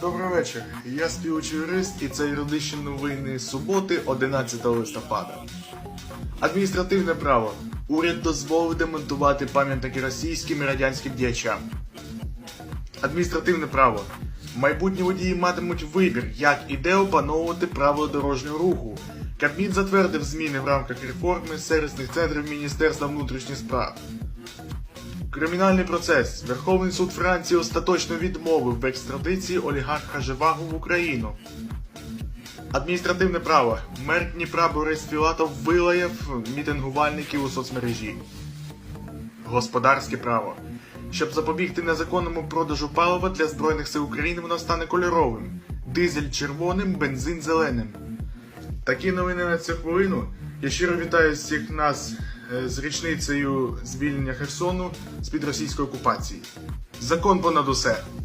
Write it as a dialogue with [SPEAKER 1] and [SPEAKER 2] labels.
[SPEAKER 1] Добрий вечір. Я співучий юрист і це юридичні новини суботи 11 листопада. Адміністративне право. Уряд дозволив демонтувати пам'ятники російським і радянським діячам. Адміністративне право. Майбутні водії матимуть вибір, як і де опановувати правила дорожнього руху. Кабмін затвердив зміни в рамках реформи сервісних центрів Міністерства внутрішніх справ. Кримінальний процес. Верховний суд Франції остаточно відмовив в екстрадиції олігарха Живаго в Україну. Адміністративне право. Мер Дніпра Борис Філатов вилаяв мітингувальників у соцмережі. Господарське право. Щоб запобігти незаконному продажу палива для Збройних сил України, воно стане кольоровим. Дизель червоним, бензин зеленим. Такі новини на цю хвилину. Я щиро вітаю всіх нас з річницею звільнення Херсону з під російської окупації. Закон понад усе.